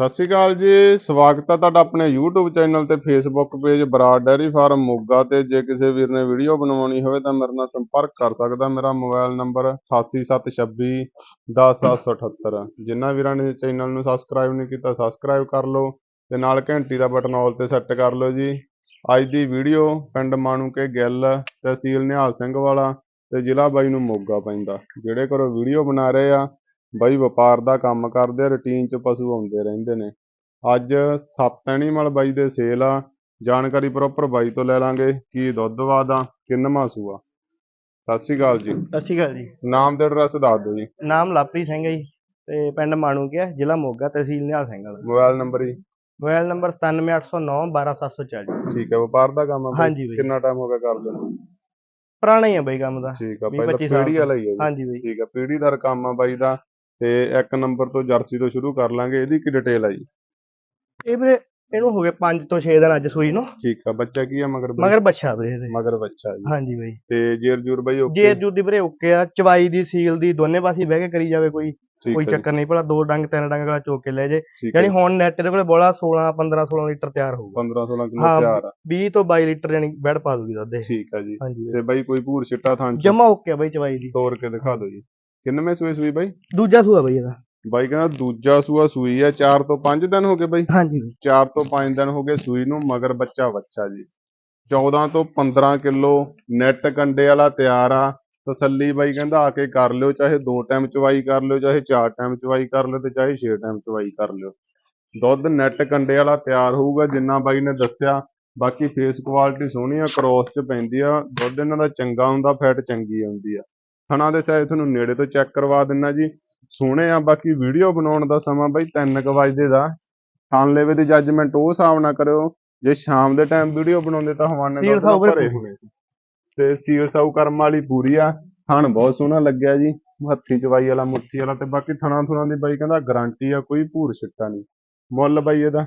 ਸਤਿ ਸ਼੍ਰੀ ਅਕਾਲ ਜੀ, ਸਵਾਗਤ ਹੈ ਤੁਹਾਡਾ ਆਪਣੇ YouTube ਚੈਨਲ ਤੇ Facebook page Brar dairy farm Moga ਤੇ। ਜੇ ਕਿਸੇ ਵੀਰ ਨੇ ਵੀਡੀਓ ਬਣਵਾਉਣੀ ਹੋਵੇ ਤਾਂ ਮੇਰੇ ਨਾਲ ਸੰਪਰਕ ਕਰ ਸਕਦਾ। ਮੇਰਾ ਮੋਬਾਈਲ ਨੰਬਰ 8876 10778 ਜਿਨ੍ਹਾਂ ਵੀਰਾਂ ਨੇ ਚੈਨਲ ਨੂੰ ਸਬਸਕ੍ਰਾਈਬ ਨਹੀਂ ਕੀਤਾ ਸਬਸਕ੍ਰਾਈਬ ਕਰ ਲਓ ਤੇ ਨਾਲ ਘੰਟੀ ਦਾ ਬਟਨ ਆਲ ਤੇ ਸੈੱਟ ਕਰ ਲਓ ਜੀ। ਅੱਜ ਦੀ ਵੀਡੀਓ ਪਿੰਡ ਮਾਣੂਕੇ ਗਿੱਲ ਤਹਿਸੀਲ ਨਿਹਾਲ ਸਿੰਘ ਵਾਲਾ ਤੇ ਜ਼ਿਲ੍ਹਾ ਬਾਈ ਨੂੰ ਮੋਗਾ ਪੈਂਦਾ। ਜਿਹੜੇ ਘਰੋਂ ਵੀਡੀਓ ਬਣਾ ਰਹੇ ਆ ਬਾਈ ਵਪਾਰ ਦਾ ਕੰਮ ਕਰਦੇ ਆ ਰੂਟੀਨ 'ਚ ਪਸ਼ੂ ਆਉਂਦੇ ਰਹਿੰਦੇ ਨੇ। ਅੱਜ ਸੱਤ ਐਨੀਮਲ ਬਾਈ ਦੇ ਸੇਲ ਆ। ਜਾਣਕਾਰੀ ਪ੍ਰੋਪਰ ਬਾਈ ਤੋਂ ਲੈ ਲਾਂਗੇ। ਕੀ ਦੁੱਧ ਵਾਦਾ ਕਿੰਨਵਾਂ ਸੂਆ ਸਤਿ ਸ਼੍ਰੀ ਅਕਾਲ ਜੀ। ਸਤਿ ਸ਼੍ਰੀ ਅਕਾਲ ਜੀ। ਨਾਮ ਤੇ ਐਡਰੈਸ ਦੱਸ ਦਿਓ ਜੀ। ਨਾਮ ਲਾਪਰੀ ਸਿੰਘ ਹੈ ਜੀ ਤੇ ਪਿੰਡ ਮਾਣੂਕਿਆ ਜ਼ਿਲ੍ਹਾ ਮੋਗਾ ਤਹਿਸੀਲ Nihal Singh Wala. Mobile number ji. Mobile number 97809 12740 ਠੀਕ ਹੈ ਵਪਾਰ ਦਾ ਕੰਮ ਆ? ਹਾਂਜੀ ਬਾਈ। ਕਿੰਨਾ ਟਾਈਮ ਹੋ ਗਿਆ ਕਰਦੇ ਨੂੰ? ਪੁਰਾਣਾ ਹੀ ਹੈ ਬਈ ਕੰਮ ਦਾ। ਠੀਕ ਆ ਪਹਿਲਾਂ ਪੀੜੀ ਵਾਲਾ ਹੀ ਹੈ ਹਾਂਜੀ ਬਈ। ਠੀਕ ਆ ਪੀੜੀਦਾਰ ਕੰਮ ਆ ਬਾਈ ਦਾ। ਤੇ ਇੱਕ ਨੰਬਰ ਤੋਂ ਜਰਸੀ ਤੋਂ ਸ਼ੁਰੂ ਕਰ ਲਾਂਗੇ ਇਹਦੀ ਕੀ ਡਿਟੇਲ ਆ ਜੀ? ਇਹ ਵੀਰੇ ਇਹਨੂੰ ਹੋ ਗਏ 5 ਤੋਂ 6 ਦਿਨ ਅੱਜ ਸੂਈ ਨੂੰ। ਠੀਕ ਆ ਬੱਚਾ ਕੀ ਆ ਮਗਰ? ਮਗਰ ਬੱਚਾ ਵੀਰੇ ਇਹਦੇ। ਮਗਰ ਬੱਚਾ ਜੀ। ਹਾਂਜੀ ਬਈ। ਤੇ ਜੇਰ ਜੂਰ ਬਾਈ ਓਕੇ? ਜੇ ਜੂਰ ਦੀ ਵੀਰੇ ਓਕੇ ਆ ਚਵਾਈ ਦੀ ਸੀਲ ਦੀ ਦੋਨੇ ਪਾਸੇ ਬਹਿ ਕੇ ਕਰੀ ਜਾਵੇ ਕੋਈ। ਕੋਈ ਚੱਕਰ ਨਹੀਂ ਭਲਾ ਦੋ ਡੰਗ ਤਿੰਨ ਡੰਗ ਵਾਲਾ ਚੋਕ ਕੇ ਲੈ ਜੇ। ਯਾਨੀ। ਹੁਣ ਨੈਟ ਦੇ ਕੋਲੇ ਬੋਲਾ 16 15 16 ਲੀਟਰ ਤਿਆਰ ਹੋਊਗਾ। 15 16 ਕਿਲੋ। ਤਿਆਰ ਆ। 20 ਤੋਂ 22 ਲੀਟਰ ਯਾਨੀ ਬੈਡ ਪਾ ਦੂਗੀ ਦੁੱਧ ਠੀਕ ਆ ਜੀ। ਹਾਂਜੀ ਤੇ ਬਾਈ ਕੋਈ ਭੂਰ ਛਿੱਟਾ ਥਾਂ ਜਮਾ ਓਕੇ ਬਈ ਚਵਾਈ ਦੀ। ਤੋੜ ਕੇ ਦਿਖਾ ਦਿਓ ਜੀ। ਕਿੰਨਵੇਂ ਸੂਏ ਸੂਈ ਬਾਈ? ਦੂਜਾ ਸੂਆ ਬਈ ਇਹਦਾ। ਬਾਈ ਕਹਿੰਦਾ ਦੂਜਾ ਸੂਆ ਸੂਈ ਆ 4 ਤੋਂ 5 ਦਿਨ ਹੋ ਗਏ ਬਾਈ। ਹਾਂਜੀ ਬਈ। 4 ਤੋਂ 5 ਦਿਨ ਹੋ ਗਏ ਸੂਈ ਨੂੰ ਮਗਰ ਬੱਚਾ ਬੱਚਾ ਜੀ। 14 ਤੋਂ 15 ਕਿਲੋ ਨੈਟ ਕੰਡੇ ਵਾਲਾ ਤਿਆਰ ਆ। ਤਸੱਲੀ ਬਾਈ ਕਹਿੰਦਾ ਆ ਕੇ ਕਰ ਲਿਓ ਚਾਹੇ ਦੋ ਟਾਈਮ ਚਵਾਈ ਕਰ ਲਿਓ ਚਾਹੇ ਚਾਰ ਟਾਈਮ ਚਵਾਈ ਕਰ ਲਿਓ ਤੇ ਚਾਹੇ ਛੇ ਟਾਈਮ ਚਵਾਈ ਕਰ ਲਿਓ। ਦੁੱਧ ਨੈਟ ਕੰਡੇ ਵਾਲਾ ਤਿਆਰ ਹੋਊਗਾ ਜਿੰਨਾ ਬਾਈ ਨੇ ਦੱਸਿਆ। ਬਾਕੀ ਫੇਸ ਕੁਆਲਿਟੀ ਸੋਹਣੀ ਆ ਕ੍ਰੋਸ ਚ ਪੈਂਦੀ ਆ। ਦੁੱਧ ਇਹਨਾਂ ਦਾ ਚੰਗਾ ਹੁੰਦਾ ਫੈਟ ਚੰਗੀ ਆਉਂਦੀ ਆ। ਥਣਾ ਦੇ ਸਾਈਜ਼ ਤੁਹਾਨੂੰ ਨੇੜੇ ਤੋਂ ਚੈੱਕ ਕਰਵਾ ਦਿੰਨਾ ਜੀ। ਸੋਹਣੇ ਆ ਬਾਕੀ ਵੀਡੀਓ ਬਣਾਉਣ ਦਾ ਸਮਾਂ ਬਾਈ 3:00 ਵਜੇ ਦਾ। ਥਣ ਲੇਵੇ ਦੀ ਜੱਜਮੈਂਟ ਉਹ ਹਿਸਾਬ ਨਾਲ ਕਰਿਓ। ਜੇ ਸ਼ਾਮ ਦੇ ਟਾਈਮ ਵੀਡੀਓ ਬਣਾਉਂਦੇ ਤਾਂ ਹਵਾਨੇ ਵੀਰੇ ਭਰੇ ਸੀ। ਤੇ ਸੀਲ ਸਾਊ ਕਰਮ ਵਾਲੀ ਪੂਰੀ ਆ। ਥਣ ਬਹੁਤ ਸੋਹਣਾ ਲੱਗਿਆ ਜੀ। ਹੱਥੀ ਚਵਾਈ ਵਾਲਾ ਮੁੱਠੀ ਵਾਲਾ ਤੇ ਬਾਕੀ ਥਣਾ ਥੁਣਾ ਦੀ ਬਾਈ ਕਹਿੰਦਾ ਗਾਰੰਟੀ ਆ ਕੋਈ ਭੂਰ ਛਿੱਟਾ ਨਹੀਂ। ਮੁੱਲ ਬਾਈ ਇਹਦਾ।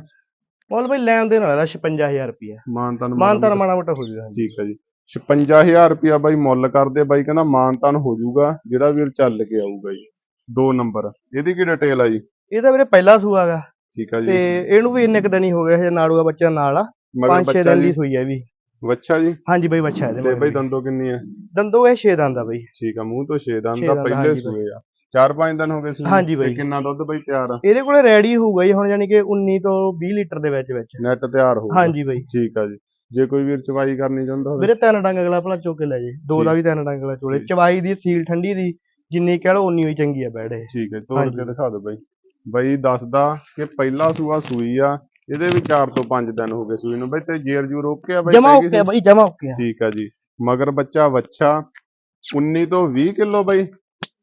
ਮੁੱਲ ਬਈ ਲੈਣ ਦੇਣ ਵਾਲਾ 56000 ਰੁਪਿਆ ਮਾਨਤਨ ਮਾਨਤਾਨ ਮਾੜਾ ਮੋਟਾ ਹੋ ਜੂਗਾ। ਠੀਕ ਹੈ ਜੀ। 56000 ਰੁਪਿਆ ਬਾਈ ਮੁੱਲ ਕਰਦੇ ਬਾਈ ਕਹਿੰਦਾ ਮਾਨਤਨ ਹੋ ਜਾਊਗਾ ਜਿਹੜਾ ਵੀਰ ਚੱਲ ਕੇ ਆਊਗਾ ਜੀ। ਦੋ ਨੰਬਰ ਇਹਦੀ ਕੀ ਡਿਟੇਲ ਆ ਜੀ? ਇਹ ਤਾਂ ਵੀਰੇ ਪਹਿਲਾ ਸੂਆ ਗਾ ਠੀਕ ਆ ਤੇ ਜੀ ਇਹਨੂੰ ਵੀ ਇੰਨੇ ਕੁ ਦਿਨ ਹੀ ਹੋ ਗਏ ਹਜੇ ਨਾੜੂਆ ਬੱਚਾ ਨਾਲ ਆ। ਮਗਰ 5-6 ਬੱਚਾ ਦਿਨ ਦੀ ਸੂਈ ਹੈ ਵੀ। ਬੱਚਾ ਜੀ? ਹਾਂਜੀ ਬਈ ਬੱਚਾ ਇਹਦੇ ਤੇ ਬਾਈ। ਦੰਦੋ ਕਿੰਨੀ ਹੈ ਦੰਦੋ ਇਹ 6 ਦੰਦ ਆ ਬਈ। ਠੀਕ ਆ ਮੂੰਹ ਤੋਂ 6 ਦੰਦ ਦਾ ਪਹਿਲੇ। ਸੂਏ ਆ। 4-5 ਦਿਨ ਹੋ ਗਏ ਸੂਏ ਹਾਂਜੀ ਤੇ ਬਾਈ। ਕਿੰਨਾ ਦੁੱਧ ਬਾਈ ਤਿਆਰ ਆ? ਇਹਦੇ ਕੋਲੇ ਰੈਡੀ ਹੋਊਗਾ ਜੀ ਹੁਣ ਯਾਨੀ ਕਿ 19 ਤੋਂ 20 ਲੀਟਰ ਦੇ ਵਿੱਚ ਵਿੱਚ। ਨੈਟ ਤਿਆਰ ਹੋਊਗਾ। ਹਾਂਜੀ ਬਈ। ਠੀਕ ਆ ਜੀ। ਜੇ ਕੋਈ ਵੀਰ ਚਵਾਈ ਕਰਨੀ ਚਾਹੁੰਦਾ ਹੋਵੇ। ਵੀਰੇ ਤਿੰਨ ਡੰਗ ਅਗਲਾ ਭਲਾ ਚੁੱਕ ਕੇ ਲੈ ਜੇ। ਦੋ ਦਾ ਵੀ ਤਿੰਨ ਡੰਗ ਅਗਲਾ ਚੋਲੇ। ਚਵਾਈ ਦੀ ਸੀਲ ਠੰਡੀ ਦੀ ਜਿੰਨੀ ਕਹਿ ਲਓ ਉਨੀ ਹੋਈ ਚੰਗੀ ਆ ਬੈੜ ਠੀਕ ਹੈ ਤੋੜ। ਕੇ ਦਿਖਾ ਦਿਓ ਬਾਈ। ਬਾਈ ਦੱਸਦਾ ਕਿ ਪਹਿਲਾ ਸੂਆ ਸੂਈ ਆ ਇਹਦੇ ਵੀ 4 ਤੋਂ 5 ਦਿਨ ਹੋ ਗਏ ਸੂਈ ਨੂੰ। ਬਾਈ ਤੇ ਜੇਰ ਜੂਰ ਓਕੇ ਆ ਬਾਈ? ਜਮਾ ਓਕੇ ਆ? ਬਈ ਜਮਾ ਓਕੇ ਆ। ਠੀਕ ਆ ਜੀ। ਮਗਰ ਬੱਚਾ ਵੱਛਾ 19 ਤੋਂ 20 ਕਿਲੋ ਬਾਈ।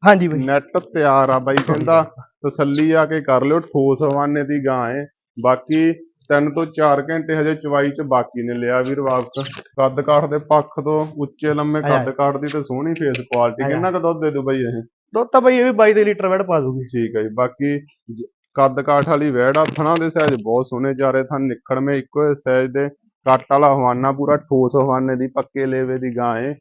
ਹਾਂਜੀ ਬਈ। ਨੈਟ ਤਿਆਰ ਆ ਬਾਈ ਕਹਿੰਦਾ। ਤਸੱਲੀ ਆ ਕੇ ਕਰ ਲਿਓ ਠੋਸ ਹਵਾਨੇ ਦੀ ਗਾਂ ਏ। ਬਾਕੀ 3 ਤੋਂ 4 ਘੰਟੇ ਹਜੇ ਚਵਾਈ ਚ ਬਾਕੀ ਨੇ ਲਿਆ ਵੀਰ ਵਾਪਸ। ਕੱਦ ਕਾਠ ਦੇ ਪੱਖ ਤੋਂ ਉੱਚੇ ਲੰਮੇ। ਕੱਦ ਕਾਠ ਦੀ ਤੇ ਸੋਹਣੀ ਫੇਸ ਕੁਆਲਿਟੀ। ਕਿੰਨਾ ਕੁ ਦੁੱਧ ਦੇ ਦੂ ਬਾਈ ਇਹ? ਦੁੱਧ ਤਾਂ ਬਈ ਇਹ ਵੀ 22 ਲੀਟਰ ਬੈੜ ਪਾ ਦੂਗੀ ਠੀਕ ਹੈ ਜੀ ਬਾਕੀ ਜ- ਕੱਦ ਕਾਠ ਵਾਲੀ ਵੈੜ ਆ ਥਣਾ ਦੇ ਸਾਈਜ਼ ਬਹੁਤ ਸੋਹਣੇ ਚਾਰੇ ਥਣ ਨਿਖੜਵੇਂ ਇੱਕੋ ਸਾਈਜ਼ ਦੇ। ਕੱਟ ਵਾਲਾ ਹਵਾਨਾ ਪੂਰਾ ਠੋਸ ਹਵਾਨੇ ਦੀ ਪੱਕੇ ਲੇਵੇ ਦੀ ਗਾਂ ਏ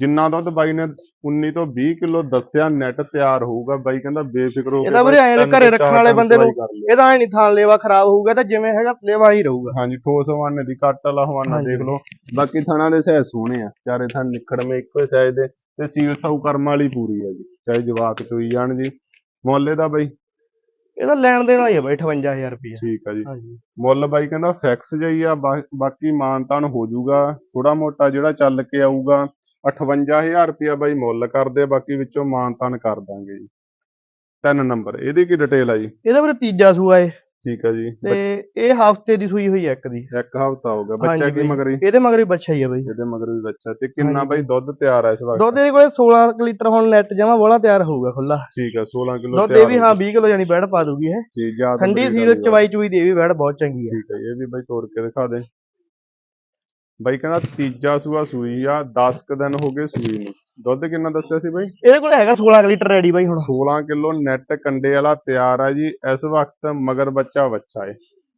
ਜਿੰਨਾ ਦੁੱਧ ਬਾਈ ਨੇ 19 ਤੋਂ 20 ਕਿਲੋ ਦੱਸਿਆ ਨੈਟ ਤਿਆਰ ਹੋਊਗਾ। ਬਾਈ ਕਹਿੰਦਾ ਬੇਫਿਕਰ ਹੋ ਕੇ ਇਹ ਤਾਂ ਬਾਈ ਵੀਰੇ ਐਂ ਘਰੇ ਰੱਖਣ ਵਾਲੇ ਬੰਦੇ ਨੂੰ। ਇਹਦਾ ਐ ਨਹੀਂ ਥਾਂ ਲੇਵਾ ਖਰਾਬ ਹੋਊਗਾ ਤਾਂ ਜਿਵੇਂ ਹੈਗਾ ਲੇਵਾ ਹੀ ਰਹੂਗਾ। ਹਾਂਜੀ ਠੋਸ ਹਵਾਨੇ ਦੀ ਕੱਟ ਵਾਲਾ ਹਵਾਨਾ। ਦੇਖ ਲਓ। ਬਾਕੀ ਥਣਾ ਦੇ ਸਾਈਜ਼ ਸੋਹਣੇ ਆ। ਚਾਰੇ ਥਣ ਨਿਖੜਵੇਂ ਇੱਕੋ ਸਾਈਜ਼ ਦੇ ਤੇ ਸੀਲ ਸਾਊ ਕਰਮ ਵਾਲੀ ਪੂਰੀ ਆ ਜੀ। ਚਾਹੇ ਜਵਾਕ ਚੋਈ ਜਾਣ ਜੀ। ਮੁੱਲ ਦਾ ਬਾਈ? ਇਹਦਾ ਲੈਣ ਦੇਣ ਵਾਲੀ ਆ ਬਈ 58000 ਰੁਪਿਆ ਠੀਕ ਆ ਜੀ। ਹਾਂਜੀ। ਮੁੱਲ ਬਾਈ ਕਹਿੰਦਾ ਫਿਕਸ ਜਈ ਆ ਬਾਕੀ ਮਾਨਤਾਨ ਹੋ ਜਾਊਗਾ ਥੋੜਾ ਮੋਟਾ ਜਿਹੜਾ ਚੱਲ ਕੇ ਆਊਗਾ। 58000 ਰੁਪਇਆ ਬਾਈ ਮੁੱਲ ਕਰਦੇ ਆ, ਬਾਕੀ ਵਿੱਚੋਂ ਮਾਨਤਾਨ ਕਰ ਦਾਂਗੇ ਜੀ। ਤਿੰਨ ਨੰਬਰ ਇਹਦੀ ਕੀ ਡਿਟੇਲ ਆ ਜੀ? ਇਹਦਾ ਵੀਰੇ ਤੀਜਾ ਸੂਆ ਏ। ਠੀਕ ਆ ਜੀ। ਤੇ ਇਹ ਹਫ਼ਤੇ ਦੀ ਸੂਈ ਹੋਈ ਆ ਇੱਕ ਦੀ। ਇੱਕ ਹਫਤਾ ਹੋ ਗਿਆ ਬੱਚਾ ਕੀ। ਮਗਰੀ ਇਹਦੇ ਮਗਰ ਬੱਚਾ ਹੀ ਆ ਬਈ। ਇਹਦੇ ਮਗਰ ਵੀ ਬੱਚਾ ਤੇ ਕਿੰਨਾ ਬਾਈ? ਦੁੱਧ ਤਿਆਰ ਆ ਇਸ ਵਕਤ? ਦੁੱਧ ਇਹਦੇ ਕੋਲੇ 16 ਕੁ ਲੀਟਰ ਹੁਣ ਨੈਟ ਜਮਾ ਬੋਲਾ ਤਿਆਰ ਹੋਊਗਾ ਖੁੱਲਾ ਠੀਕ ਆ 16 ਕਿਲੋ ਦੁੱਧ ਇਹ ਵੀ ਹਾਂ 20 ਕਿਲੋ ਯਾਨੀ ਬੈੜ ਪਾ ਦੂਗੀ ਇਹ ਜ਼ਿਆਦਾ ਠੰਡੀ ਸੀਲ ਚਵਾਈ ਚੁਈ ਦੀ ਵੀ ਬੈੜ ਬਹੁਤ ਚੰਗੀ ਆ। ਠੀਕ ਹੈ ਇਹ ਵੀ ਬਾਈ ਤੋੜ ਕੇ ਦਿਖਾ ਦੇ। ਬਾਈ ਕਹਿੰਦਾ ਤੀਜਾ ਸੂਆ ਸੂਈ ਆ 10 ਕ ਦਿਨ ਹੋ ਗਏ ਸੂਈ ਨੂੰ। ਦੁੱਧ ਕਿੰਨਾ ਦੱਸਿਆ ਸੀ ਬਾਈ? ਇਹਦੇ ਕੋਲੇ ਹੈਗਾ 16 ਕੁ ਲੀਟਰ ਰੈਡੀ ਬਾਈ ਹੁਣ। 16 ਕਿਲੋ ਨੈਟ ਕੰਡੇ ਵਾਲਾ ਤਿਆਰ ਆ ਜੀ। ਇਸ ਵਕਤ ਮਗਰ ਬੱਚਾ ਬੱਚਾ ਏ।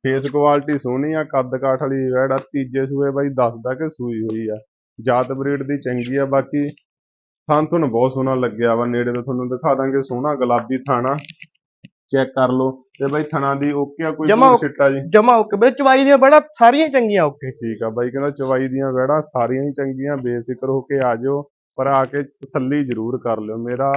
ਫੇਸ ਕੁਆਲਿਟੀ ਸੋਹਣੀ ਆ ਕੱਦ ਕਾਠ ਵਾਲੀ ਵੈੜ ਆ। ਤੀਜੇ ਸੂਏ ਬਾਈ ਦੱਸਦਾ ਕਿ ਸੂਈ ਹੋਈ ਆ। ਜਾਤ ਬਰੀਡ ਦੀ ਚੰਗੀ ਆ ਬਾਕੀ ਥਣ ਤੁਹਾਨੂੰ ਬਹੁਤ ਸੋਹਣਾ ਲੱਗਿਆ ਵਾ। ਨੇੜੇ ਤੋਂ ਤੁਹਾਨੂੰ ਦਿਖਾ ਦਾਂਗੇ ਸੋਹਣਾ ਗੁਲਾਬੀ ਥਾਣਾ। ਚੈੱਕ ਕਰ ਲਓ ਤੇ ਬਾਈ ਥਣਾ ਦੀ ਓਕੇ ਆ ਕੋਈ ਜਮਾਂ ਛਿੱਟਾ ਜੀ? ਜਮਾ ਓਕੇ। ਬਈ ਚਵਾਈ ਦੀਆਂ ਬੜਾ ਸਾਰੀਆਂ ਚੰਗੀਆਂ ਓਕੇ। ਠੀਕ ਆ ਬਾਈ ਕਹਿੰਦਾ ਚਵਾਈ ਦੀਆਂ ਵੈੜਾਂ ਸਾਰੀਆਂ ਹੀ ਚੰਗੀਆਂ ਬੇਫਿਕਰ ਹੋ ਕੇ ਆ ਜਾਓ ਪਰ ਆ ਕੇ ਤਸੱਲੀ ਜ਼ਰੂਰ ਕਰ ਲਿਓ। ਮੇਰਾ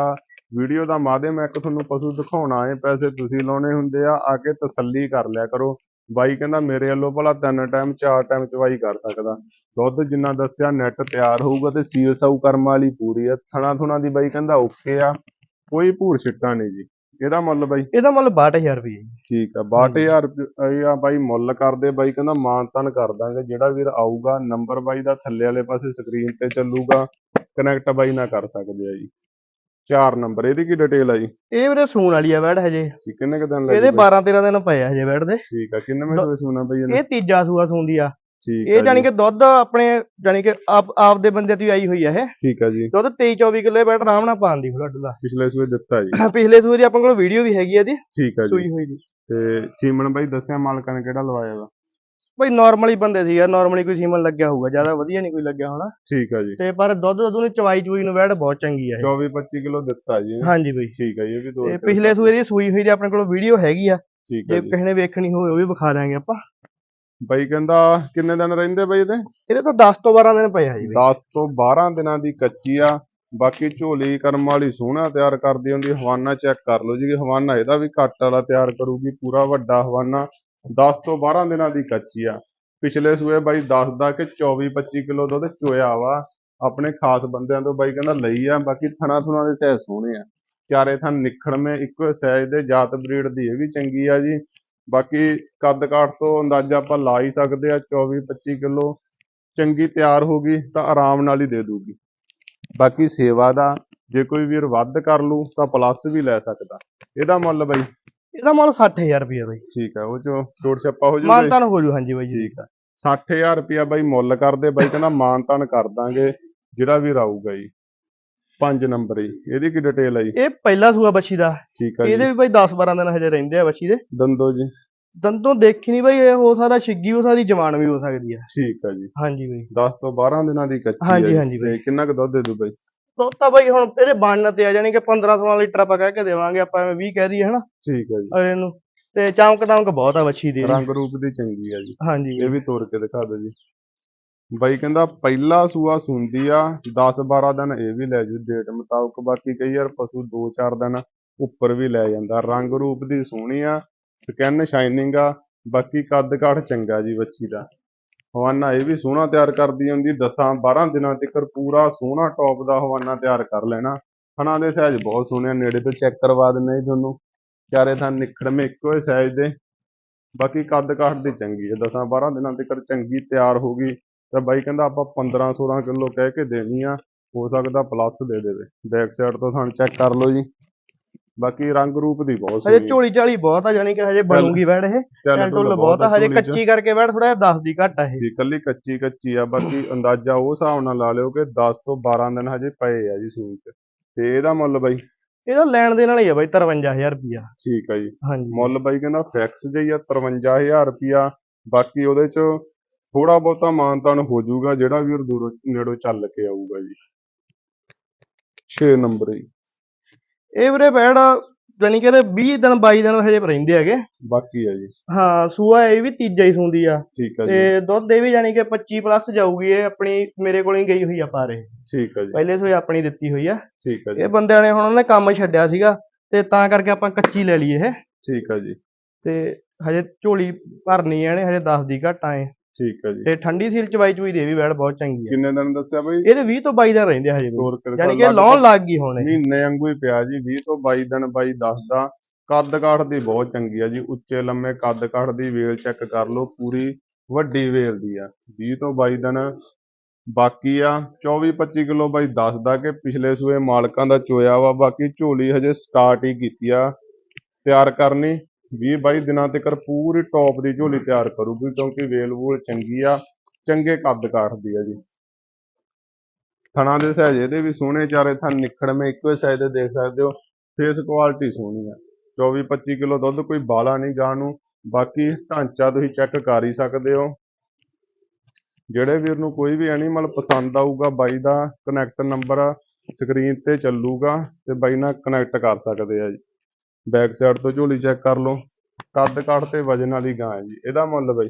ਵੀਡੀਓ ਦਾ ਮਾਧਿਅਮ ਹੈ ਇੱਕ ਤੁਹਾਨੂੰ ਪਸ਼ੂ ਦਿਖਾਉਣਾ ਹੈ ਪੈਸੇ ਤੁਸੀਂ ਲਾਉਣੇ ਹੁੰਦੇ ਆ ਆ ਕੇ ਤਸੱਲੀ ਕਰ ਲਿਆ ਕਰੋ। ਬਾਈ ਕਹਿੰਦਾ ਮੇਰੇ ਵੱਲੋਂ ਭਲਾ ਤਿੰਨ ਟਾਈਮ ਚਾਰ ਟਾਈਮ ਚਵਾਈ ਕਰ ਸਕਦਾ। ਦੁੱਧ ਜਿੰਨਾ ਦੱਸਿਆ ਨੈਟ ਤਿਆਰ ਹੋਊਗਾ ਤੇ ਸੀਲ ਸਾਊ ਕਰਮ ਵਾਲੀ ਪੂਰੀ ਆ। ਥਣਾ ਥੁਣਾ ਦੀ ਬਾਈ ਕਹਿੰਦਾ ਓਕੇ ਆ ਕੋਈ ਭੂਰ ਛਿੱਟਾ ਨਹੀਂ ਜੀ। ਇਹਦਾ ਮੁੱਲ ਬਾਈ? ਇਹਦਾ ਮੁੱਲ 62000 ਰੁਪਏ ਜੀ। ਠੀਕ ਆ 62000 ਰੁਪਏ ਆ ਬਾਈ ਮੁੱਲ ਕਰਦੇ ਬਾਈ ਕਹਿੰਦਾ ਮਾਨਤਨ ਕਰ ਦਾਂਗੇ ਜਿਹੜਾ ਵੀਰ ਆਊਗਾ ਨੰਬਰ ਬਾਈ ਦਾ ਥੱਲੇ ਵਾਲੇ ਪਾਸੇ ਸਕਰੀਨ ਤੇ ਚੱਲੂਗਾ ਕਨੈਕਟ ਬਾਈ ਨਾਲ ਕਰ ਸਕਦੇ ਆ ਜੀ। ਚਾਰ ਨੰਬਰ ਇਹਦੀ ਕੀ ਡਿਟੇਲ ਆ ਜੀ? ਇਹ ਵੀਰੇ ਸੂਣ ਵਾਲੀ ਆ ਵੈੜ ਹਜੇ। ਕਿੰਨੇ ਕ ਦਿਨ ਲੱਗੇ ਇਹਦੇ ਬਾਈ? 12 13 ਦਿਨ ਪਏ ਆ ਹਜੇ ਵੈੜ ਦੇ ਠੀਕ ਆ ਕਿੰਨੇ ਸੋਏ ਸੁਣਾ ਬਾਈ ਇਹ ਤੀਜਾ ਸੂਆ ਸੂੰਦੀ ਆ। ਇਹ ਜਾਨੀ ਜੀ। ਕਿ ਦੁੱਧ ਆਪਣੇ ਜਾਨੀ ਕਿ ਆਪ ਆਪ ਦੇ ਬੰਦੇ ਤੋਂ ਹੀ ਆਈ ਹੋਈ ਆ ਇਹ। ਠੀਕ ਆ ਜੀ। ਦੁੱਧ 23 24 ਕਿਲੋ ਬੈਠ ਆਰਾਮ ਨਾਲ ਫੁੱਟ ਦਾ ਪਿਛਲੇ ਸੂਏ ਦਿੱਤਾ ਜੀ। ਪਿਛਲੇ ਸੂਏ ਦੀ ਆਪਣੇ ਕੋਲ ਵੀਡੀਓ ਵੀ ਹੈਗੀ ਆ ਇਹਦੀ। ਠੀਕ ਆ ਜੀ। ਸੂਈ ਹੋਈ ਦੀ। ਤੇ ਸੀਮਨ ਬਾਈ ਦੱਸਿਆ ਮਾਲਕਾਂ ਨੇ ਕਿਹੜਾ ਲਵਾਇਆ ਵਾ? ਬਈ ਨਾਰਮਲੀ ਬੰਦੇ ਸੀ ਯਾਰ ਨਾਰਮਲੀ ਕੋਈ ਸੀਮਨ ਲੱਗਿਆ ਹੋਊਗਾ ਜ਼ਿਆਦਾ ਵਧੀਆ ਨਹੀਂ ਕੋਈ ਲੱਗਿਆ ਹੋਣਾ। ਠੀਕ ਆ ਜੀ। ਤੇ ਪਰ ਦੁੱਧ ਦੁੱਧ ਨੂੰ ਚਵਾਈ ਚੂਈ ਨੂੰ ਵੈੜ ਬਹੁਤ ਚੰਗੀ ਆ ਇਹ। 24 25 ਕਿਲੋ ਦਿੱਤਾ ਜੀ। ਹਾਂਜੀ ਬਈ। ਠੀਕ ਆ ਜੀ ਇਹ ਵੀ ਦੋ ਪਿਛਲੇ ਸੂਏ ਦੀ ਸੂਈ ਹੋਈ ਦੀ ਆਪਣੇ ਕੋਲ ਵੀਡੀਓ ਹੈਗੀ ਆ। ਜੇ ਜੀ। ਕਿਸੇ ਨੇ ਵੇਖਣੀ ਹੋਵੇ ਉਹ ਵੀ ਵਿਖਾ ਦਾਂਗੇ ਆਪਾਂ। ਬਾਈ ਕਹਿੰਦਾ ਕਿੰਨੇ ਦਿਨ ਰਹਿੰਦੇ ਬਾਈ ਇਹਦੇ? ਇਹਦੇ ਤਾਂ 10 ਤੋਂ 12 ਦਿਨ ਪਏ ਆ ਜੀ। ਬਈ 10 ਤੋਂ 12 ਦਿਨਾਂ ਦੀ ਕੱਚੀ ਆ। ਬਾਕੀ ਝੋਲੀ ਕਰਮ ਵਾਲੀ ਸੋਹਣਾ ਤਿਆਰ ਕਰਦੀ ਹੁੰਦੀ ਹਵਾਨਾ ਚੈੱਕ ਕਰ ਲਓ ਜੀ ਹਵਾਨਾ ਇਹਦਾ ਵੀ ਘੱਟ ਵਾਲਾ ਤਿਆਰ ਕਰੂਗੀ ਪੂਰਾ ਵੱਡਾ ਹਵਾਨਾ। 10 ਤੋਂ 12 ਦਿਨਾਂ ਦੀ ਕੱਚੀ ਆ। ਪਿਛਲੇ ਸੂਏ ਬਾਈ ਦੱਸਦਾ ਕਿ 24 25 ਕਿਲੋ ਦੁੱਧ ਚੋਇਆ ਵਾ। ਆਪਣੇ ਖਾਸ ਬੰਦਿਆਂ ਤੋਂ ਬਾਈ ਕਹਿੰਦਾ ਲਈ ਆ। ਬਾਕੀ ਥਣਾ ਥੁਣਾ ਦੇ ਸਹਿ ਸੋਹਣੇ ਆ। ਚਾਰੇ ਥਣ ਨਿਖੜਵੇਂ ਇੱਕੋ ਸਾਈਜ਼ ਦੇ ਜਾਤ ਬਰੀਡ ਦੀ ਇਹ ਵੀ ਚੰਗੀ ਆ ਜੀ। ਬਾਕੀ ਕੱਦ ਕਾਠ ਤੋਂ ਅੰਦਾਜ਼ਾ ਆਪਾਂ ਲਾ ਹੀ ਸਕਦੇ ਆ 24 25 ਕਿਲੋ। ਚੰਗੀ ਤਿਆਰ ਹੋ ਗਈ ਤਾਂ ਆਰਾਮ ਨਾਲ ਹੀ ਦੇ ਦੂਗੀ। ਬਾਕੀ ਸੇਵਾ ਦਾ ਜੇ ਕੋਈ ਵੀਰ ਵੱਧ ਕਰ ਲੂ ਤਾਂ ਪਲੱਸ ਵੀ ਲੈ ਸਕਦਾ। ਇਹਦਾ ਮੁੱਲ ਬਾਈ? ਇਹਦਾ ਮੁੱਲ 60000 ਰੁਪਏ ਬਈ। ਠੀਕ ਆ ਉਹ ਚੋਂ ਛੋਟ ਛੱਪਾ ਹੋ ਜੂਗਾ। ਮਾਨਤਾਨ ਹੋ ਜੂ ਹਾਂਜੀ ਬਈ ਜੀ। ਠੀਕ ਆ। 60000 ਰੁਪਿਆ ਬਾਈ ਮੁੱਲ ਕਰਦੇ ਬਾਈ ਕਹਿੰਦਾ ਮਾਨਤਾਨ ਕਰ ਦਾਂਗੇ ਜਿਹੜਾ ਵੀਰ ਆਊਗਾ ਜੀ। ਪੰਜ ਨੰਬਰ ਜੀ। ਇਹਦੀ ਕੀ ਡਿਟੇਲ ਹੈ ਜੀ? ਇਹ ਪਹਿਲਾ ਸੂਆ ਬੱਚੀ ਦਾ। ਠੀਕ ਆ ਇਹਦੇ ਜੀ ਵੀ ਬਈ 10 12 ਦਿਨ ਹਜੇ ਰਹਿੰਦੇ ਆ ਬੱਚੀ ਦੇ। ਦੰਦੋ ਜੀ। ਦੰਦੋਂ ਦੇਖੀ ਨਹੀਂ ਬਈ ਇਹ ਹੋ ਸਕਦਾ ਛਿੱਗੀ ਹੋ ਸਕਦੀ ਜਵਾਨ ਵੀ ਹੋ ਸਕਦੀ ਆ। ਠੀਕ ਆ ਜੀ। ਹਾਂਜੀ ਬਈ। 10 ਤੋਂ 12 ਦਿਨਾਂ ਦੀ ਕੱਚੀ ਹਾਂਜੀ, ਹੈ ਜੀ। ਹਾਂਜੀ ਬਾਈ। ਕਿੰਨਾ ਕੁ ਦੁੱਧ ਦੇ ਦੂ ਬਾਈ? ਦੁੱਧ ਤਾਂ ਬਈ ਹੁਣ ਇਹਦੇ ਬਣਨ ਤੇ ਆ ਜਾਣੀ ਕਿ 15 16 ਲੀਟਰ ਆਪਾਂ ਕਹਿ ਕੇ ਦੇਵਾਂਗੇ ਆਪਾਂ ਐਵੇਂ 20 ਕਹਿ ਦਈਏ ਹਨਾ? ਠੀਕ ਆ ਜੀ। ਅਗਲੇ ਨੂੰ। ਤੇ ਚਮਕ ਦਮਕ ਬਹੁਤ ਆ ਬੱਚੀ ਦੀ। ਰੰਗ ਰੂਪ ਦੀ ਚੰਗੀ ਆ ਜੀ। ਹਾਂਜੀ ਇਹ ਵੀ ਤੋੜ ਕੇ ਦਿਖਾ ਦਿਓ ਜੀ। ਬਾਈ ਕਹਿੰਦਾ ਪਹਿਲਾ ਸੂਆ ਸੁੰਦੀ ਆ 10 12 ਦਿਨ ਇਹ ਵੀ ਲੈ ਜੂ ਡੇਟ ਮੁਤਾਬਕ ਬਾਕੀ ਕਈ ਯਾਰ ਪਸ਼ੂ 2-4 ਦਿਨ ਉੱਪਰ ਵੀ ਲੈ ਜਾਂਦਾ। ਰੰਗ ਰੂਪ ਦੀ ਸੋਹਣੀ ਆ ਸਕਿਨ ਸ਼ਾਈਨਿੰਗ ਆ, ਬਾਕੀ ਕੱਦ ਕਾਠ ਚੰਗਾ ਜੀ ਬੱਚੀ ਦਾ। ਹਵਾਨਾ ਇਹ ਵੀ ਸੋਹਣਾ ਤਿਆਰ ਕਰਦੀ ਹੁੰਦੀ 10 12 ਦਿਨਾਂ ਤੱਕ ਪੂਰਾ ਸੋਹਣਾ ਟੌਪ ਦਾ ਹਵਾਨਾ ਤਿਆਰ ਕਰ ਲੈਣਾ। ਹਣਾ ਦੇ ਸਾਈਜ਼ ਬਹੁਤ ਸੋਹਣੇ ਨੇੜੇ ਤੋਂ ਚੈੱਕ ਕਰਵਾ ਦਿੰਦੇ ਜੀ ਤੁਹਾਨੂੰ। ਚਾਰੇ ਥਾਂ ਨਿਖੜਵੇਂ ਇੱਕੋ ਹੀ ਸਾਈਜ਼ ਦੇ। ਬਾਕੀ ਕੱਦ ਕਾਠ ਦੀ ਚੰਗੀ ਹੈ 10 12 ਦਿਨਾਂ ਤੱਕ ਚੰਗੀ ਤਿਆਰ ਹੋ ਗਈ। ਤਾਂ ਬਾਈ ਕਹਿੰਦਾ ਆਪਾਂ 15 16 ਕਿਲੋ ਕਹਿ ਕੇ ਦੇਣੀ ਆ ਹੋ ਸਕਦਾ ਪਲੱਸ ਦੇ ਦੇਵੇ। ਬੈਕ ਸਾਈਡ ਤੋਂ ਸਾਨੂੰ ਚੈੱਕ ਕਰ ਲਓ ਜੀ। ਬਾਕੀ ਰੰਗ ਰੂਪ ਦੀ ਬਹੁਤ ਹਜੇ ਝੋਲੀ ਝਾਲੀ ਬਹੁਤ ਆ ਜਾਣੀ ਕਿ ਹਜੇ ਬਣੂਗੀ ਵੈੜ ਇਹ। ਚੱਲ ਟੁੱਲ ਬਹੁਤ ਆ ਹਜੇ ਕੱਚੀ ਕਰਕੇ ਵੈੜ ਥੋੜਾ ਜਿਹਾ 10 ਦੀ ਘੱਟ ਆ ਇਹ। ਜੀ ਕੱਲੀ ਕੱਚੀ ਕੱਚੀ ਆ ਬਾਕੀ ਅੰਦਾਜ਼ਾ ਉਹ ਹਿਸਾਬ ਨਾਲ ਲਾ ਲਿਓ ਕਿ 10 ਤੋਂ 12 ਦਿਨ ਹਜੇ ਪਏ ਆ ਜੀ ਸੂਈ ਤੇ ਇਹਦਾ ਮੁੱਲ ਬਾਈ? ਇਹਦਾ ਲੈਣ ਦੇ ਨਾਲ ਹੀ ਆ ਬਾਈ 53000 ਰੁਪਿਆ ਠੀਕ ਆ ਜੀ। ਹਾਂਜੀ। ਮੁੱਲ ਬਾਈ ਕਹਿੰਦਾ ਫਿਕਸ ਜਿਹੀ ਆ 53000 ਰੁਪਿਆ ਬਾਕੀ ਉਹਦੇ ਚ ਥੋੜਾ ਬਹੁਤਾ ਮਾਨਤਾਨ ਹੋ ਜਾਊਗਾ ਜਿਹੜਾ ਵੀਰ ਦੂਰੋਂ ਨੇੜੋਂ ਚੱਲ ਕੇ ਆਊਗਾ ਜੀ। 6 ਨੰਬਰ ਜੀ। ਇਹ ਵੀਰੇ ਵੈੜ ਜਾਣੀ ਕਿ ਇਹਦੇ 20 ਦਿਨ 22 ਦਿਨ ਹਜੇ ਰਹਿੰਦੇ ਹੈਗੇ। ਬਾਕੀ ਆ ਜੀ। ਹਾਂ ਸੂਆ ਇਹ ਵੀ ਤੀਜਾ ਹੀ ਸੂੰਦੀ ਆ। ਠੀਕ ਆ ਜੀ। ਤੇ ਦੁੱਧ ਇਹ ਵੀ ਜਾਣੀ ਕਿ 25 ਪਲੱਸ ਜਾਊਗੀ ਇਹ ਆਪਣੀ ਮੇਰੇ ਕੋਲ ਹੀ ਗਈ ਹੋਈ ਆ ਪਾਰੇ ਠੀਕ ਆ ਜੀ। ਪਹਿਲੇ ਸੂਏ ਆਪਣੀ ਦਿੱਤੀ ਹੋਈ ਆ। ਠੀਕ ਆ ਜੀ। ਇਹ ਬੰਦਿਆਂ ਨੇ ਹੁਣ ਉਹਨੇ ਕੰਮ ਛੱਡਿਆ ਸੀਗਾ ਤੇ ਤਾਂ ਕਰਕੇ ਆਪਾਂ ਕੱਚੀ ਲੈ ਲਈ ਇਹ। ਠੀਕ ਆ ਜੀ। ਤੇ ਹਜੇ ਝੋਲੀ ਭਰਨੀ ਆ ਇਹਨੇ ਹਜੇ 10 ਦੀ ਘੱਟ ਆਏ ਠੀਕ ਆ ਜੀ। ਤੇ ਠੰਡੀ ਸੀਲ ਚਵਾਈ ਚੂਈ ਦੇ ਵੀ ਵੈੜ ਬਹੁਤ ਚੰਗੀ ਆ। ਕਿੰਨੇ ਦਿਨ ਦੱਸਿਆ ਬਾਈ? ਇਹਦੇ 20 ਤੋਂ 22 ਦਿਨ ਰਹਿੰਦੇ ਹਜੇ ਵੀ। ਯਾਨੀ ਕਿ ਲਾਉਣ ਲੱਗ ਗਈ ਹੁਣ। ਮਹੀਨੇ ਵਾਂਗੂ ਹੀ ਪਿਆ ਜੀ 20 ਤੋਂ 22 ਦਿਨ ਬਾਈ ਦੱਸਦਾ ਕੱਦ ਕਾਠ ਦੀ ਬਹੁਤ ਚੰਗੀ ਆ ਜੀ ਉੱਚੇ ਲੰਮੇ ਕੱਦ ਕਾਠ ਦੀ ਵੇਲ ਚੈੱਕ ਕਰ ਲਓ ਪੂਰੀ ਵੱਡੀ ਵੇਲ ਦੀ ਆ। 20 ਤੋਂ 22 ਦਿਨ ਬਾਕੀ ਆ 24 25 ਕਿਲੋ ਬਾਈ ਦੱਸਦਾ ਕਿ ਪਿਛਲੇ ਸੂਏ ਮਾਲਕਾਂ ਦਾ ਚੋਇਆ ਵਾ ਬਾਕੀ ਝੋਲੀ ਹਜੇ ਸਟਾਰਟ ਹੀ ਕੀਤੀ ਆ। ਤਿਆਰ ਕਰਨੀ। 20 22 ਦਿਨਾਂ ਤੱਕ ਪੂਰੀ ਟੌਪ ਦੀ ਝੋਲੀ ਤਿਆਰ ਕਰੂਗੀ ਕਿਉਂਕਿ ਵੇਲ ਵੂਲ ਚੰਗੀ ਆ, ਚੰਗੇ ਕੱਦ ਕਾਠਦੀ ਆ ਜੀ। ਥਣਾ ਦੇ ਸਹਿਜ ਇਹਦੇ ਵੀ ਸੋਹਣੇ ਚਾਰੇ ਥਣ ਨਿਖੜਵੇਂ ਇੱਕੋ ਹੀ ਸਾਈਜ਼ ਦੇ ਦੇਖ ਸਕਦੇ ਹੋ ਫੇਸ ਕੁਆਲਿਟੀ ਸੋਹਣੀ ਆ। 24 25 ਕਿਲੋ ਦੁੱਧ ਕੋਈ ਬਾਲਾ ਨਹੀਂ ਗਾਂ ਨੂੰ, ਬਾਕੀ ਢਾਂਚਾ ਤੁਸੀਂ ਚੈੱਕ ਕਰ ਹੀ ਸਕਦੇ ਹੋ। ਜਿਹੜੇ ਵੀਰ ਨੂੰ ਕੋਈ ਵੀ ਐਨੀਮਲ ਪਸੰਦ ਆਊਗਾ ਬਾਈ ਦਾ ਕਨੈਕਟ ਨੰਬਰ ਸਕਰੀਨ ਤੇ ਚੱਲੂਗਾ ਤੇ ਬਾਈ ਨਾਲ ਕਨੈਕਟ ਕਰ ਸਕਦੇ ਆ ਜੀ। ਬੈਕ ਸਾਈਡ ਤੋਂ ਝੋਲੀ ਚੈੱਕ ਕਰ ਲਓ। ਕੱਦ ਕਾਠ ਤੇ ਵਜਨ ਵਾਲੀ ਗਾਂ ਹੈ ਜੀ। ਇਹਦਾ ਮੁੱਲ ਬਈ?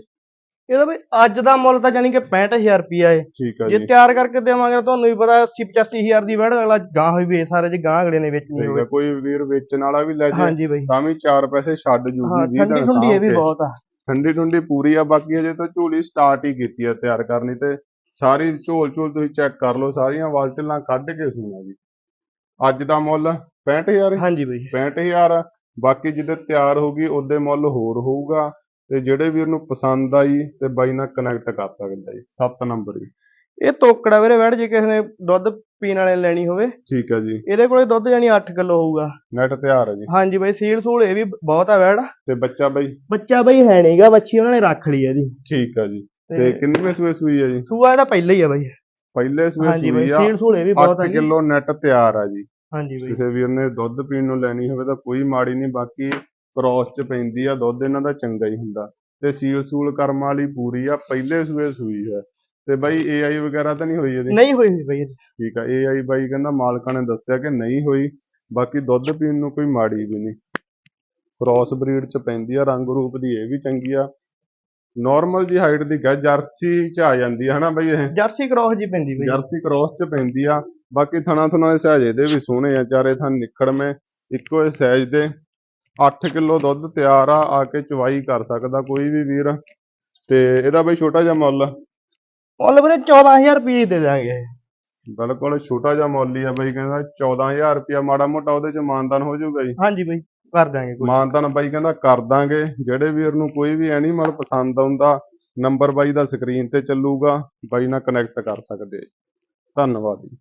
ਇਹਦਾ ਬਈ ਅੱਜ ਦਾ ਮੁੱਲ ਤਾਂ ਜਾਨੀ ਕਿ 65000 ਰੁਪਿਆ ਏ। ਠੀਕ ਆ ਜੇ ਜੀ। ਤਿਆਰ ਕਰਕੇ ਦੇਵਾਂਗੇ ਤੁਹਾਨੂੰ ਵੀ ਪਤਾ 80 85000 ਦੀ ਵੜ ਅਗਲਾ ਗਾਂ ਹੋਈ ਵੇ ਸਾਰੇ ਜੇ ਗਾਂ ਅਗਲੇ ਨੇ ਵੇਚਣੀ ਹੋਵੇ। ਕੋਈ ਵੀਰ ਵੇਚਣ ਵਾਲਾ ਵੀ ਲੈ ਜੇ ਹਾਂਜੀ ਬਈ। ਤਾਂ ਵੀ 4 ਪੈਸੇ ਛੱਡ ਹਾਂ ਜੂਗੀ 20 ਠੰਡੀ ਠੁੰਡੀ ਇਹ ਵੀ। ਬਹੁਤ ਆ। ਠੰਡੀ ਠੁੰਡੀ ਪੂਰੀ ਆ ਬਾਕੀ ਅਜੇ ਤਾਂ ਝੋਲੀ ਸਟਾਰਟ ਹੀ ਕੀਤੀ ਆ ਤਿਆਰ ਕਰਨੀ ਤੇ ਸਾਰੀ ਝੋਲ ਝੋਲ ਤੁਸੀਂ ਚੈੱਕ ਕਰ ਲਓ ਸਾਰੀਆਂ ਵਾਲਟਲਾਂ ਕੱਢ ਕੇ ਸੁਣਾ ਜੀ। ਅੱਜ ਦਾ ਮੁੱਲ 65000 ਹਾਂਜੀ ਬਈ। 65000 ਆ। ਬਾਕੀ ਜਦੋਂ ਤਿਆਰ ਹੋਊਗੀ ਉਹਦੇ ਮੁੱਲ ਹੋਰ ਹੋਊਗਾ ਤੇ ਜਿਹੜੇ ਵੀਰ ਨੂੰ ਪਸੰਦ ਆਈ ਤੇ ਬਾਈ ਨਾਲ ਕਨੈਕਟ ਕਰ ਸਕਦਾ ਜੀ। 7 ਨੰਬਰ ਜੀ। ਇਹ ਤੋਕੜਾ ਵੀਰੇ ਵੜ ਜੇ ਕਿਸੇ ਨੇ ਦੁੱਧ ਪੀਣ ਵਾਲੇ ਲੈਣੀ ਹੋਵੇ। ਠੀਕ ਆ ਜੀ। ਇਹਦੇ ਕੋਲੇ ਦੁੱਧ ਜਾਨੀ 8 ਕਿਲੋ ਹੋਊਗਾ। ਨੈਟ ਤਿਆਰ ਹੈ ਜੀ। ਹਾਂਜੀ ਬਈ ਸੀਲ ਸੂਲ ਇਹ ਵੀ ਬਹੁਤ ਆ ਵੜ ਤੇ ਬੱਚਾ ਬਾਈ? ਬੱਚਾ ਬਈ ਹੈ ਨਹੀਂਗਾ ਬੱਚੀ ਉਹਨਾਂ ਨੇ ਰੱਖ ਲਈ ਇਹਦੀ ਠੀਕ ਆ ਜੀ। ਤੇ ਕਿੰਨਵੇਂ ਸੂਏ ਸੂਈ ਆ ਜੀ? ਸੂਆ ਇਹਦਾ ਪਹਿਲਾਂ ਹੀ ਆ ਬਈ। ਪਹਿਲੇ ਸੂਏ ਹਾਂਜੀ ਬਈ ਸੂਈ ਆ। ਸੀਲ ਸੂਲ ਇਹ ਵੀ ਬਹੁਤ ਆ 8 ਜੀ। ਕਿਲੋ ਨੈਟ ਤਿਆਰ ਆ ਜੀ। ਹਾਂਜੀ ਬਈ। ਕਿਸੇ ਵੀਰ ਨੇ ਦੁੱਧ ਪੀਣ ਨੂੰ ਲੈਣੀ ਹੋਵੇ ਤਾਂ ਕੋਈ ਮਾੜੀ ਨਹੀਂ ਬਾਕੀ ਕ੍ਰੋਸ ਚ ਪੈਂਦੀ ਆ ਦੁੱਧ ਇਹਨਾਂ ਦਾ ਚੰਗਾ ਹੀ ਹੁੰਦਾ। ਤੇ ਸੀਲ ਸੂਲ ਕਰਮ ਵਾਲੀ ਪੂਰੀ ਆ ਪਹਿਲੇ ਸੂਏ ਸੂਈ ਹੈ। ਤੇ ਬਾਈ ਏਆਈ ਵਗੈਰਾ ਤਾਂ ਨਹੀਂ ਹੋਈ ਇਹਦੀ? ਨਹੀਂ ਹੋਈ ਸੀ ਬਈ ਇਹਦੀ। ਠੀਕ ਆ ਏਆਈ ਬਾਈ ਕਹਿੰਦਾ ਮਾਲਕਾਂ ਨੇ ਦੱਸਿਆ ਕਿ ਨਹੀਂ ਹੋਈ ਬਾਕੀ ਦੁੱਧ ਪੀਣ ਨੂੰ ਕੋਈ ਮਾੜੀ ਵੀ ਨਹੀਂ। ਕ੍ਰੋਸ ਬਰੀਡ ਚ ਪੈਂਦੀ ਆ ਰੰਗ ਰੂਪ ਦੀ ਇਹ ਵੀ ਚੰਗੀ ਆ। ਨਾਰਮਲ ਜੀ ਹਾਈਟ ਦੀ ਗਾਂ ਜਰਸੀ ਚ ਆ ਜਾਂਦੀ ਆ ਹਨਾ ਬਾਈ ਇਹ? ਜਰਸੀ ਕ੍ਰੋਸ ਜੀ ਪੈਂਦੀ ਬਈ। ਜਰਸੀ ਕ੍ਰੋਸ ਚ ਪੈਂਦੀ ਆ। ਬਾਕੀ ਥਣਾ ਥੁਣਾ ਦੇ ਸਾਈਜ਼ ਇਹਦੇ ਵੀ ਸੋਹਣੇ ਆ ਚਾਰੇ ਥਣ ਨਿਖੜਵੇਂ ਇੱਕੋ ਹੀ ਸਾਈਜ਼ ਦੇ। 8 ਕਿਲੋ ਦੁੱਧ ਤਿਆਰ ਆ ਆ ਕੇ ਚਵਾਈ ਕਰ ਸਕਦਾ ਕੋਈ ਵੀ ਵੀਰ। ਤੇ ਇਹਦਾ ਬਈ ਛੋਟਾ ਜਿਹਾ ਮੁੱਲ? ਮੁੱਲ ਵੀਰੇ 14000 ਰੁਪਏ ਦੇ ਦਾਂਗੇ। ਬਿਲਕੁਲ ਛੋਟਾ ਜਿਹਾ ਮੁੱਲ ਹੀ ਆ ਬਈ ਕਹਿੰਦਾ 14000 ਰੁਪਇਆ ਮਾੜਾ ਮੋਟਾ ਉਹਦੇ ਚ ਮਾਨਦਾਨ ਹੋ ਜਾਊਗਾ ਜੀ। ਹਾਂਜੀ ਬਈ ਕਰ ਦਾਂਗੇ ਕੋਈ। ਮਾਨਦਾਨ ਬਾਈ ਕਹਿੰਦਾ ਕਰ ਦਾਂਗੇ ਜਿਹੜੇ ਵੀਰ ਨੂੰ ਕੋਈ ਵੀ ਐਨੀਮਲ ਪਸੰਦ ਆਉਂਦਾ ਨੰਬਰ ਬਾਈ ਦਾ ਸਕਰੀਨ ਤੇ ਚੱਲੂਗਾ ਬਾਈ ਨਾਲ ਕਨੈਕਟ ਕਰ ਸਕਦੇ। ਧੰਨਵਾਦ ਜੀ।